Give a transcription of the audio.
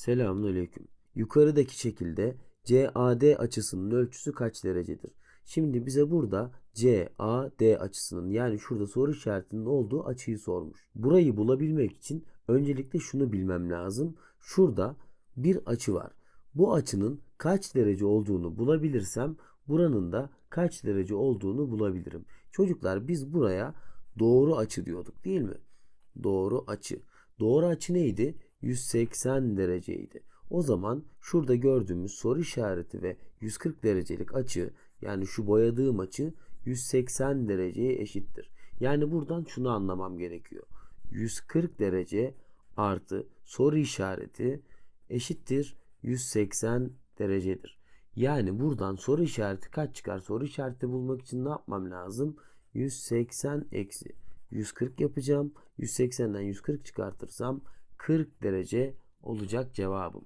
Selamünaleyküm. Yukarıdaki şekilde CAD açısının ölçüsü kaç derecedir? Şimdi bize burada CAD açısının yani şurada soru işaretinin olduğu açıyı sormuş. Burayı bulabilmek için öncelikle şunu bilmem lazım. Şurada bir açı var. Bu açının kaç derece olduğunu bulabilirsem buranın da kaç derece olduğunu bulabilirim. Çocuklar biz buraya doğru açı diyorduk değil mi? Doğru açı. Doğru açı neydi? 180 dereceydi. O zaman şurada gördüğümüz soru işareti ve 140 derecelik açı yani şu boyadığım açı 180 dereceye eşittir. Yani buradan şunu anlamam gerekiyor. 140 derece artı soru işareti eşittir 180 derecedir. Yani buradan soru işareti kaç çıkar? Soru işareti bulmak için ne yapmam lazım? 180 eksi 140 yapacağım. 180'den 140 çıkartırsam 40 derece olacak cevabım.